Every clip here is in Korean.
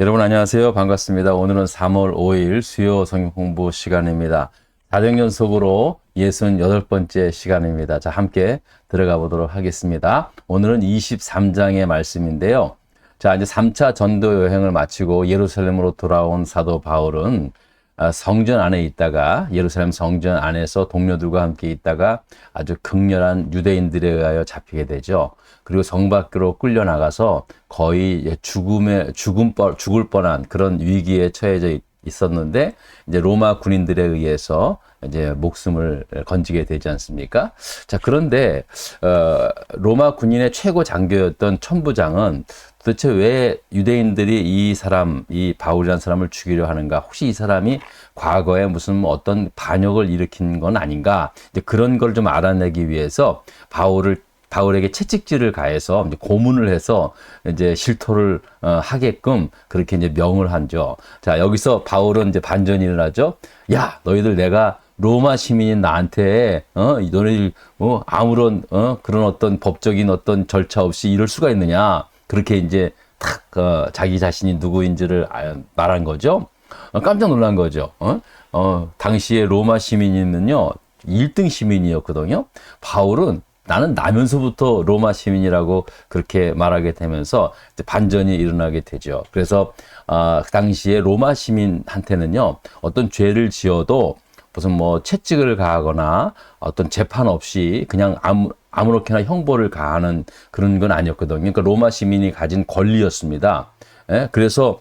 여러분 안녕하세요. 반갑습니다. 오늘은 3월 5일 수요 성경 공부 시간입니다. 4년 연속으로 68번째 시간입니다. 자, 함께 들어가 보도록 하겠습니다. 오늘은 23장의 말씀인데요. 자, 이제 3차 전도 여행을 마치고 예루살렘으로 돌아온 사도 바울은 아, 성전 안에 있다가 예루살렘 성전 안에서 동료들과 함께 있다가 아주 극렬한 유대인들에 의하여 잡히게 되죠. 그리고 성 밖으로 끌려 나가서 거의 죽음에 죽음 뻔 죽을 뻔한 그런 위기에 처해져 있- 있었는데 이제 로마 군인들에 의해서 이제 목숨을 건지게 되지 않습니까? 자 그런데 어, 로마 군인의 최고 장교였던 천부장은 도대체 왜 유대인들이 이 사람, 이 바울이라는 사람을 죽이려 하는가? 혹시 이 사람이 과거에 무슨 어떤 반역을 일으킨 건 아닌가? 이제 그런 걸 좀 알아내기 위해서 바울을 바울에게 채찍질을 가해서 고문을 해서 이제 실토를 어, 하게끔 그렇게 이제 명을 한죠. 자 여기서 바울은 이제 반전이 일어나죠. 야 너희들 내가 로마 시민인 나한테 어 너희들 뭐 아무런 어 그런 어떤 법적인 어떤 절차 없이 이럴 수가 있느냐 그렇게 이제 탁 어, 자기 자신이 누구인지를 아- 말한 거죠. 어, 깜짝 놀란 거죠. 어? 어, 당시에 로마 시민이면요, 1등 시민이었거든요. 바울은 나는 나면서부터 로마 시민이라고 그렇게 말하게 되면서 반전이 일어나게 되죠. 그래서 아, 그 당시에 로마 시민한테는요, 어떤 죄를 지어도 무슨 뭐 채찍을 가하거나 어떤 재판 없이 그냥 아무, 아무렇게나 형벌을 가하는 그런 건 아니었거든요. 그러니까 로마 시민이 가진 권리였습니다. 예? 그래서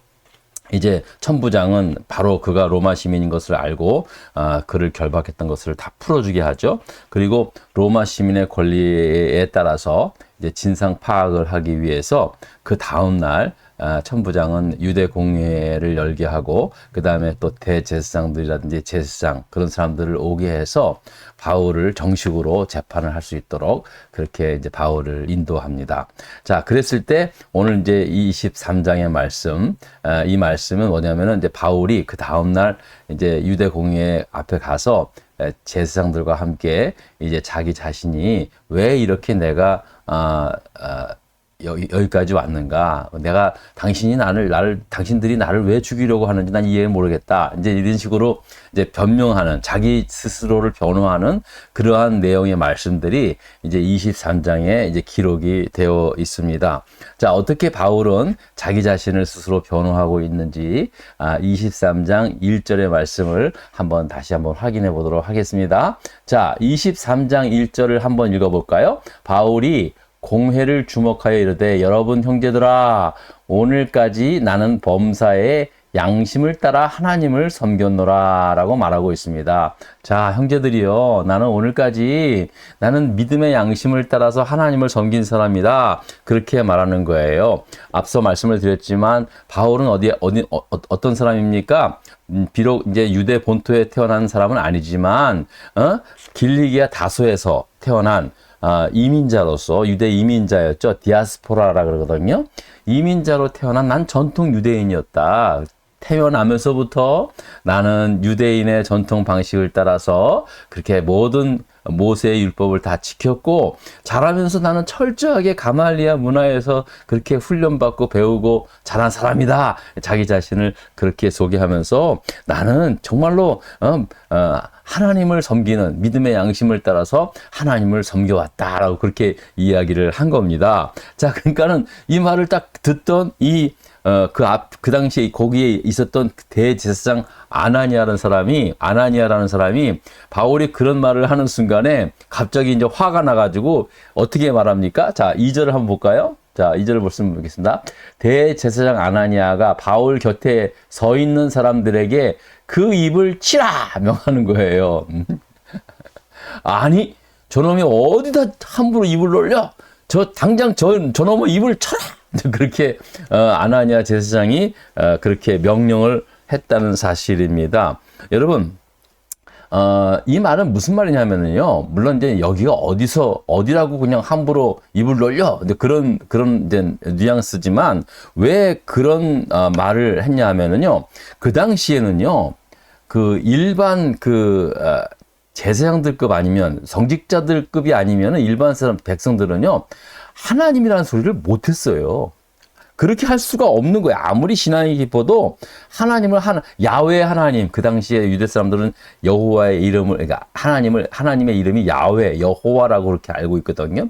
이제 천부장은 바로 그가 로마 시민인 것을 알고 아, 그를 결박했던 것을 다 풀어주게 하죠. 그리고 로마 시민의 권리에 따라서 이제 진상 파악을 하기 위해서 그 다음 날 아, 천부장은 유대 공회를 열게 하고 그 다음에 또 대제사장들이라든지 제사장 그런 사람들을 오게 해서 바울을 정식으로 재판을 할 수 있도록 그렇게 이제 바울을 인도합니다. 자, 그랬을 때 오늘 이제 23장의 말씀, 아, 이 말씀은 뭐냐면은 이제 바울이 그 다음 날 이제 유대 공회 앞에 가서 에, 제사장들과 함께 이제 자기 자신이 왜 이렇게 내가 아, 아, 여기, 여기까지 왔는가? 내가 당신이 나를, 나를, 당신들이 나를 왜 죽이려고 하는지 난 이해 모르겠다. 이제 이런 식으로 이제 변명하는, 자기 스스로를 변호하는 그러한 내용의 말씀들이 이제 23장에 이제 기록이 되어 있습니다. 자, 어떻게 바울은 자기 자신을 스스로 변호하고 있는지, 아, 23장 1절의 말씀을 한번 다시 한번 확인해 보도록 하겠습니다. 자, 23장 1절을 한번 읽어 볼까요? 바울이 공회를 주목하여 이르되 여러분 형제들아 오늘까지 나는 범사의 양심을 따라 하나님을 섬겼노라 라고 말하고 있습니다. 자, 형제들이요. 나는 오늘까지 나는 믿음의 양심을 따라서 하나님을 섬긴 사람이다. 그렇게 말하는 거예요. 앞서 말씀을 드렸지만 바울은 어디, 어디, 어, 어떤 사람입니까? 음, 비록 이제 유대 본토에 태어난 사람은 아니지만, 어? 길리기아 다소에서 태어난 아, 이민자로서 유대 이민자였죠. 디아스포라라 그러거든요. 이민자로 태어난 난 전통 유대인이었다. 태어나면서부터 나는 유대인의 전통 방식을 따라서 그렇게 모든 모세의 율법을 다 지켰고 자라면서 나는 철저하게 가말리아 문화에서 그렇게 훈련받고 배우고 자란 사람이다. 자기 자신을 그렇게 소개하면서 나는 정말로 어, 어, 하나님을 섬기는 믿음의 양심을 따라서 하나님을 섬겨왔다라고 그렇게 이야기를 한 겁니다. 자, 그러니까는 이 말을 딱 듣던 이 어, 그 앞, 그 당시에 거기에 있었던 대제사장 아나니아라는 사람이, 아나니아라는 사람이 바울이 그런 말을 하는 순간에 갑자기 이제 화가 나가지고 어떻게 말합니까? 자, 2절을 한번 볼까요? 자, 2절을 볼수면 보겠습니다. 대제사장 아나니아가 바울 곁에 서 있는 사람들에게 그 입을 치라! 명하는 거예요. 음. 아니, 저놈이 어디다 함부로 입을 놀려? 저 당장 저 저놈의 입을 쳐라. 그렇게 어, 아나니아 제사장이 어, 그렇게 명령을 했다는 사실입니다. 여러분, 어, 이 말은 무슨 말이냐면요. 물론 이제 여기가 어디서 어디라고 그냥 함부로 입을 놀려. 그런 그런 이제 뉘앙스지만 왜 그런 어, 말을 했냐면은요. 그 당시에는요. 그 일반 그 어, 제사장들급 아니면 성직자들급이 아니면 일반 사람 백성들은요 하나님이라는 소리를 못했어요. 그렇게 할 수가 없는 거예요. 아무리 신앙이 깊어도 하나님을 하나 야외 하나님 그 당시에 유대 사람들은 여호와의 이름을 그러니까 하나님을 하나님의 이름이 야외 여호와라고 그렇게 알고 있거든요.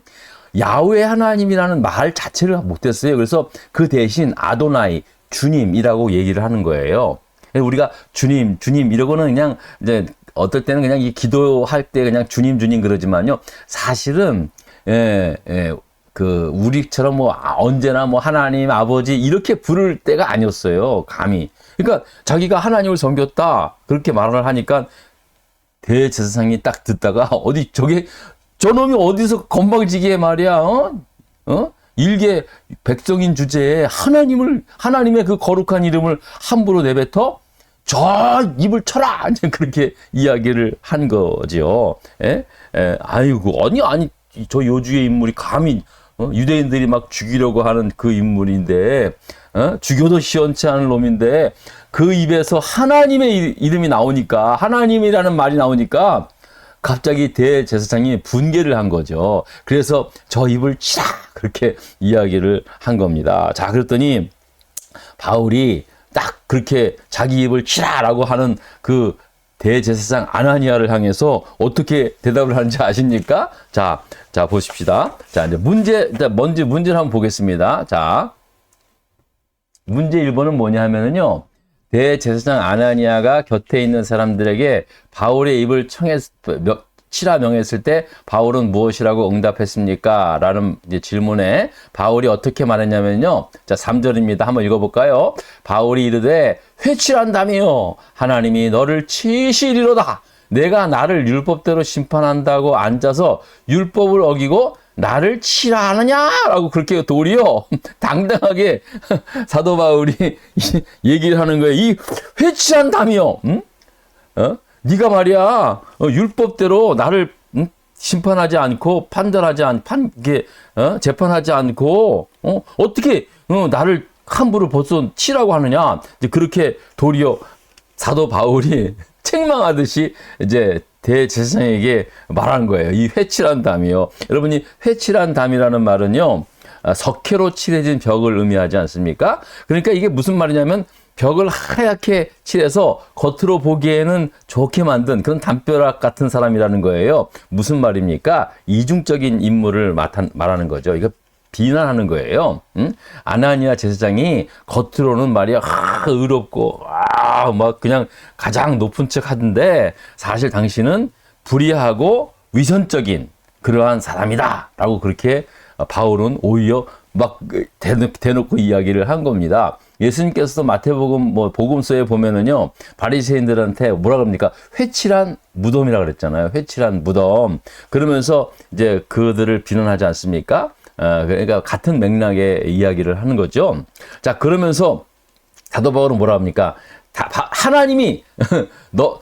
야외 하나님이라는 말 자체를 못했어요. 그래서 그 대신 아도나이 주님이라고 얘기를 하는 거예요. 우리가 주님, 주님 이러고는 그냥 이제 어떨 때는 그냥 이 기도할 때 그냥 주님, 주님 그러지만요. 사실은 예, 예, 그 우리처럼 뭐 아, 언제나 뭐 하나님 아버지 이렇게 부를 때가 아니었어요. 감히. 그러니까 자기가 하나님을 섬겼다 그렇게 말을 하니까 대제사장이 딱 듣다가 어디 저게 저놈이 어디서 건방지게 말이야 어? 어? 일개 백성인 주제에 하나님을 하나님의 그 거룩한 이름을 함부로 내뱉어 저 입을 쳐라 이제 그렇게 이야기를 한 거지요. 예? 예, 아이고 아니 아니 저 요주의 인물이 감히 어? 유대인들이 막 죽이려고 하는 그 인물인데 어? 죽여도 시원치 않은 놈인데 그 입에서 하나님의 이- 이름이 나오니까 하나님이라는 말이 나오니까 갑자기 대제사장이 분개를 한 거죠. 그래서 저 입을 치라 그렇게 이야기를 한 겁니다. 자 그랬더니 바울이 딱 그렇게 자기 입을 치라라고 하는 그 대제사장 아나니아를 향해서 어떻게 대답을 하는지 아십니까? 자, 자 보십시다. 자 이제 문제 일단 먼저 문제를 한번 보겠습니다. 자 문제 1번은 뭐냐 하면은요. 대제사장 아나니아가 곁에 있는 사람들에게 바울의 입을 청했 명- 치라 명했을 때 바울은 무엇이라고 응답했습니까? 라는 질문에 바울이 어떻게 말했냐면요. 자, 3절입니다. 한번 읽어볼까요? 바울이 이르되 회칠한다며 하나님이 너를 치시리로다. 내가 나를 율법대로 심판한다고 앉아서 율법을 어기고 나를 치라 하느냐라고 그렇게 도리어 당당하게 사도 바울이 얘기를 하는 거예요. 이 회칠한다며, 응? 어? 네가 말이야 어, 율법대로 나를 응? 심판하지 않고 판단하지 않, 판, 이게 어? 재판하지 않고 어? 어떻게 어, 나를 함부로 벌써 치라고 하느냐? 이제 그렇게 도리어 사도 바울이 책망하듯이 이제 대제사장에게 말한 거예요. 이 회칠한 담이요. 여러분이 회칠한 담이라는 말은요. 아, 석회로 칠해진 벽을 의미하지 않습니까? 그러니까 이게 무슨 말이냐면 벽을 하얗게 칠해서 겉으로 보기에는 좋게 만든 그런 담벼락 같은 사람이라는 거예요. 무슨 말입니까? 이중적인 인물을 말하는 거죠. 이거 비난하는 거예요. 응? 아나니아 제사장이 겉으로는 말이야 하, 의롭고 아 막 그냥 가장 높은 척 하던데 사실 당신은 불의하고 위선적인 그러한 사람이다 라고 그렇게 바울은 오히려 막 대놓- 대놓고 이야기를 한 겁니다. 예수님께서도 마태복음 뭐 복음서에 보면은요 바리새인들한테 뭐라 그럽니까 회칠한 무덤이라 그랬잖아요. 회칠한 무덤. 그러면서 이제 그들을 비난하지 않습니까? 어, 그러니까 같은 맥락의 이야기를 하는 거죠. 자 그러면서 사도 바울은 뭐라 합니까? 다, 바- 하나님이 너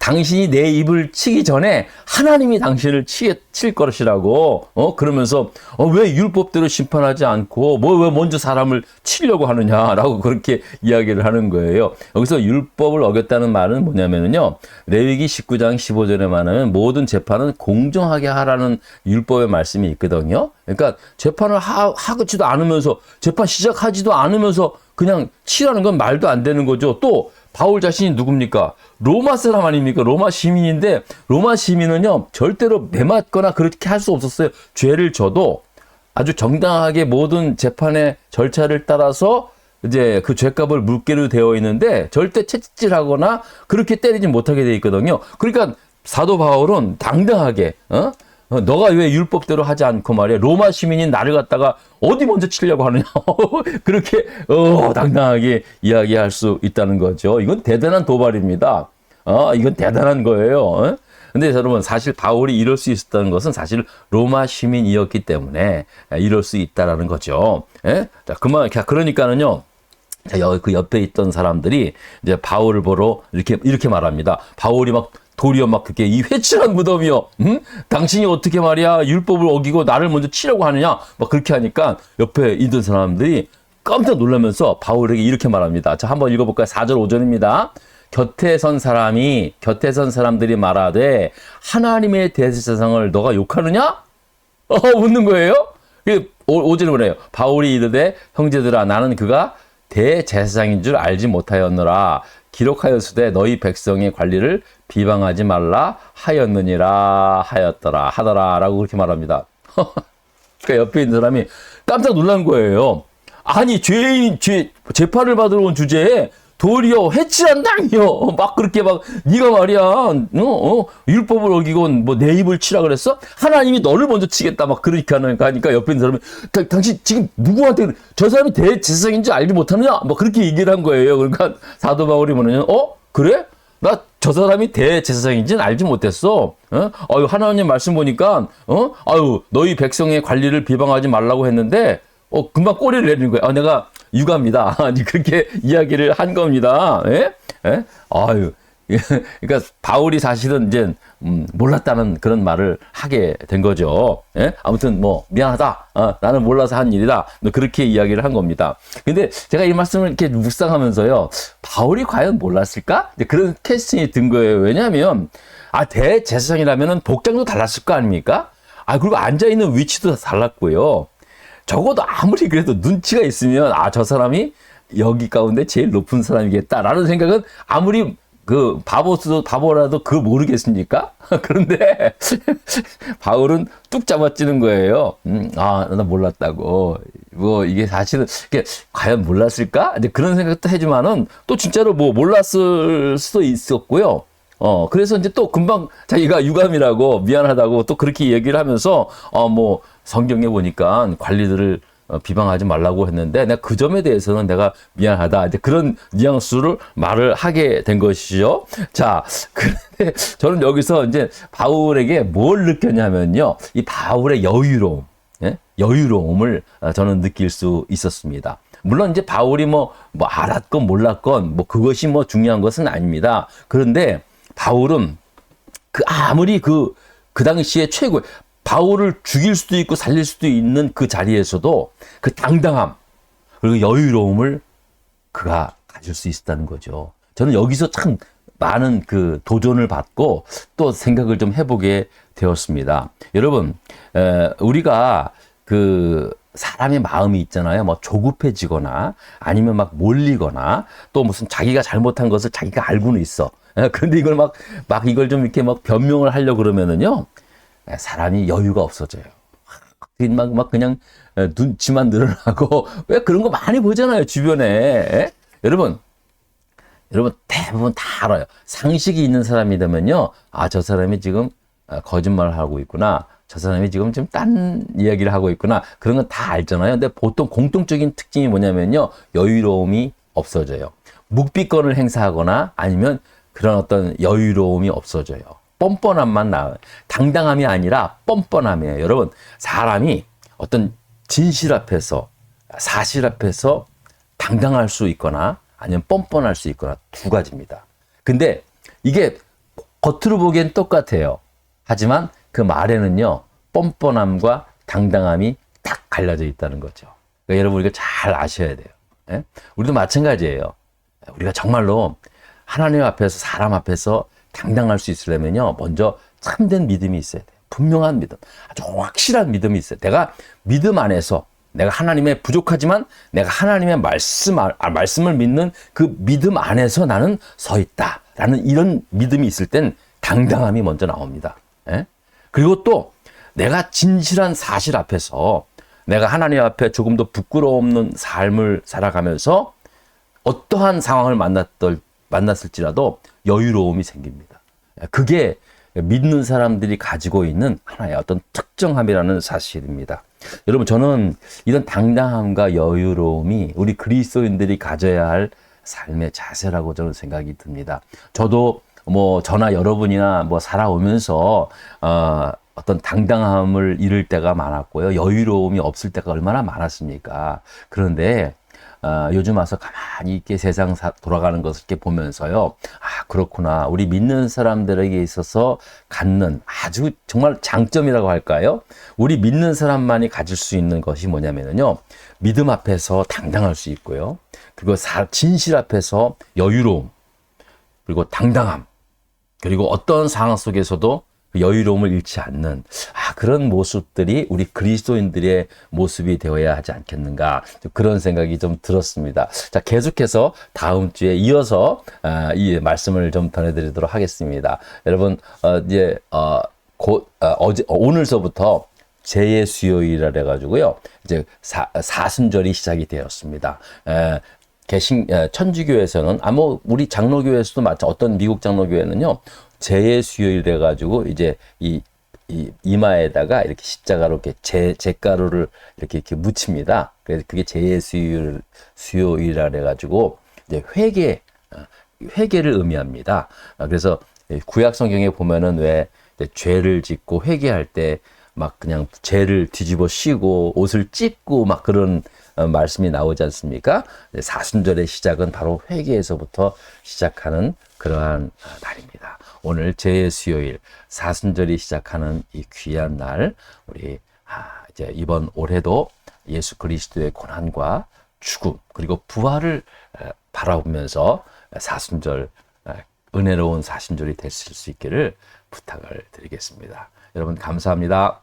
당신이 내 입을 치기 전에 하나님이 당신을 치, 칠 것이라고 어 그러면서 어, 왜 율법대로 심판하지 않고 뭐 왜 먼저 사람을 치려고 하느냐라고 그렇게 이야기를 하는 거예요. 여기서 율법을 어겼다는 말은 뭐냐면요. 레위기 19장 15절에 말하면 모든 재판은 공정하게 하라는 율법의 말씀이 있거든요. 그러니까 재판을 하, 하지도 않으면서 재판 시작하지도 않으면서 그냥 치라는 건 말도 안 되는 거죠. 또 바울 자신이 누굽니까? 로마 사람 아닙니까? 로마 시민인데 로마 시민은요 절대로 매맞거나 그렇게 할 수 없었어요. 죄를 져도 아주 정당하게 모든 재판의 절차를 따라서 이제 그 죄값을 물기로 되어 있는데 절대 채찍질하거나 그렇게 때리지 못하게 돼 있거든요. 그러니까 사도 바울은 당당하게 어? 어, 너가 왜 율법대로 하지 않고 말이야 로마 시민인 나를 갖다가 어디 먼저 치려고 하느냐 그렇게 어, 당당하게 이야기할 수 있다는 거죠. 이건 대단한 도발입니다. 어, 이건 대단한 거예요. 어? 근데 여러분 사실 바울이 이럴 수 있었다는 것은 사실 로마 시민이었기 때문에 이럴 수 있다라는 거죠. 예? 자, 그만 그러니까는요. 자, 여- 그 옆에 있던 사람들이 이제 바울을 보러 이렇게 이렇게 말합니다. 바울이 막 도리어 막 그게 이 회칠한 무덤이요. 응? 당신이 어떻게 말이야 율법을 어기고 나를 먼저 치려고 하느냐? 막 그렇게 하니까 옆에 있던 사람들이 깜짝 놀라면서 바울에게 이렇게 말합니다. 자, 한번 읽어볼까요? 4절 5절입니다. 곁에 선 사람이 곁에 선 사람들이 말하되 하나님의 대제사장을 너가 욕하느냐? 어, 웃는 거예요? 이게 오, 오절에 뭐래요? 바울이 이르되 형제들아 나는 그가 대제사장인 줄 알지 못하였노라. 기록하였으되 너희 백성의 관리를 비방하지 말라 하였느니라 하였더라 하더라라고 그렇게 말합니다. 그러니까 옆에 있는 사람이 깜짝 놀란 거예요. 아니 죄인 죄 재판을 받으러 온 주제에 도리어 해치란 당이요. 막 그렇게 막 네가 말이야, 어, 어, 율법을 어기고 뭐내 입을 치라 그랬어? 하나님이 너를 먼저 치겠다 막 그렇게 하는 하니까 옆에 있는 사람이 다- 당신 지금 누구한테? 저 사람이 대제사장인지 알지 못하느냐? 뭐 그렇게 얘기를 한 거예요. 그러니까 사도 바울이 뭐냐면 어 그래? 나 저 사람이 대제사장인지는 알지 못했어. 어? 아유 하나님 말씀 보니까 어? 아유 너희 백성의 관리를 비방하지 말라고 했는데 어 금방 꼬리를 내리는 거야. 아 내가 육아입니다. 아니 그렇게 이야기를 한 겁니다. 예? 예? 아유. 그러니까 바울이 사실은 이제 음, 몰랐다는 그런 말을 하게 된 거죠. 예? 아무튼 뭐 미안하다. 어, 나는 몰라서 한 일이다. 뭐 그렇게 이야기를 한 겁니다. 근데 제가 이 말씀을 이렇게 묵상하면서요. 바울이 과연 몰랐을까? 이제 그런 캐스팅이 든 거예요. 왜냐하면 아 대제사장이라면은 복장도 달랐을 거 아닙니까? 아 그리고 앉아 있는 위치도 달랐고요. 적어도 아무리 그래도 눈치가 있으면 아 저 사람이 여기 가운데 제일 높은 사람이겠다라는 생각은 아무리 그 바보도 바보라도 그걸 모르겠습니까? 그런데 바울은 뚝 잡아찌는 거예요. 음, 아, 나 몰랐다고. 뭐 이게 사실은 이게 과연 몰랐을까? 이제 그런 생각도 해지만은 또 진짜로 뭐 몰랐을 수도 있었고요. 어, 그래서 이제 또 금방 자기가 유감이라고 미안하다고 또 그렇게 얘기를 하면서, 어, 뭐, 성경에 보니까 관리들을 어, 비방하지 말라고 했는데, 내가 그 점에 대해서는 내가 미안하다. 이제 그런 뉘앙스를 말을 하게 된 것이죠. 자, 그런데 저는 여기서 이제 바울에게 뭘 느꼈냐면요. 이 바울의 여유로움, 예? 여유로움을 어, 저는 느낄 수 있었습니다. 물론 이제 바울이 뭐, 뭐 알았건 몰랐건 뭐 그것이 뭐 중요한 것은 아닙니다. 그런데 바울은 그 아무리 그, 그 당시에 최고, 바울을 죽일 수도 있고 살릴 수도 있는 그 자리에서도 그 당당함, 그리고 여유로움을 그가 가질 수 있었다는 거죠. 저는 여기서 참 많은 그 도전을 받고 또 생각을 좀 해보게 되었습니다. 여러분, 에, 우리가 그 사람의 마음이 있잖아요. 뭐 조급해지거나 아니면 막 몰리거나 또 무슨 자기가 잘못한 것을 자기가 알고는 있어. 에, 그런데 이걸 막, 막 이걸 좀 이렇게 막 변명을 하려고 그러면은요. 에, 사람이 여유가 없어져요. 막, 막 그냥 에, 눈치만 늘어나고 왜 그런 거 많이 보잖아요 주변에 에? 여러분 여러분 대부분 다 알아요 상식이 있는 사람이 되면요 아 저 사람이 지금 어, 거짓말을 하고 있구나 저 사람이 지금 좀 딴 이야기를 하고 있구나 그런 건 다 알잖아요 근데 보통 공통적인 특징이 뭐냐면요 여유로움이 없어져요 묵비권을 행사하거나 아니면 그런 어떤 여유로움이 없어져요 뻔뻔함만 나와요. 당당함이 아니라 뻔뻔함이에요. 여러분, 사람이 어떤 진실 앞에서, 사실 앞에서 당당할 수 있거나 아니면 뻔뻔할 수 있거나 두 가지입니다. 근데 이게 겉으로 보기엔 똑같아요. 하지만 그 말에는요, 뻔뻔함과 당당함이 딱 갈라져 있다는 거죠. 그러니까 여러분, 이거 잘 아셔야 돼요. 예? 우리도 마찬가지예요. 우리가 정말로 하나님 앞에서 사람 앞에서 당당할 수 있으려면요. 먼저 참된 믿음이 있어야 돼요. 분명한 믿음. 아주 확실한 믿음이 있어요. 내가 믿음 안에서 내가 하나님의 부족하지만 내가 하나님의 말씀, 아, 말씀을 믿는 그 믿음 안에서 나는 서 있다. 라는 이런 믿음이 있을 땐 당당함이 먼저 나옵니다. 예? 그리고 또 내가 진실한 사실 앞에서 내가 하나님 앞에 조금 더 부끄러움 없는 삶을 살아가면서 어떠한 상황을 만났던, 만났을지라도 여유로움이 생깁니다. 그게 믿는 사람들이 가지고 있는 하나의 어떤 특정함이라는 사실입니다. 여러분, 저는 이런 당당함과 여유로움이 우리 그리스도인들이 가져야 할 삶의 자세라고 저는 생각이 듭니다. 저도 뭐 저나 여러분이나 뭐 살아오면서 어, 어떤 당당함을 잃을 때가 많았고요. 여유로움이 없을 때가 얼마나 많았습니까? 그런데 어, 요즘 와서 가만히 있게 세상 사, 돌아가는 것을 이렇게 보면서요. 아, 그렇구나. 우리 믿는 사람들에게 있어서 갖는 아주 정말 장점이라고 할까요? 우리 믿는 사람만이 가질 수 있는 것이 뭐냐면요. 믿음 앞에서 당당할 수 있고요. 그리고 사, 진실 앞에서 여유로움, 그리고 당당함, 그리고 어떤 상황 속에서도 그 여유로움을 잃지 않는 아 그런 모습들이 우리 그리스도인들의 모습이 되어야 하지 않겠는가 좀 그런 생각이 좀 들었습니다. 자 계속해서 다음 주에 이어서 아, 이 말씀을 좀 전해드리도록 하겠습니다. 여러분 어, 이제 어, 곧 어, 어제 어, 오늘서부터 제의 수요일이라 해가지고요. 이제 사, 사순절이 시작이 되었습니다. 에, 개신 에, 천주교에서는 아뭐 우리 장로교에서도 마찬 어떤 미국 장로교회는요 제의 수요일 해가지고 이제 이, 이 이마에다가 이렇게 십자가로 이렇게 제 제가루를 이렇게 이렇게 묻힙니다. 그래서 그게 제의 수요일 수요일이라 해가지고 이제 회개 어, 회개를 의미합니다. 아, 그래서 구약 성경에 보면은 왜 죄를 짓고 회개할 때 막 그냥 죄를 뒤집어 씌고 옷을 찢고 막 그런 어, 말씀이 나오지 않습니까? 사순절의 시작은 바로 회개에서부터 시작하는 그러한 아, 날입니다. 오늘 제의 수요일 사순절이 시작하는 이 귀한 날 우리 아, 이제 이번 올해도 예수 그리스도의 고난과 죽음 그리고 부활을 에, 바라보면서 사순절 에, 은혜로운 사순절이 됐을 수 있기를 부탁을 드리겠습니다. 여러분 감사합니다.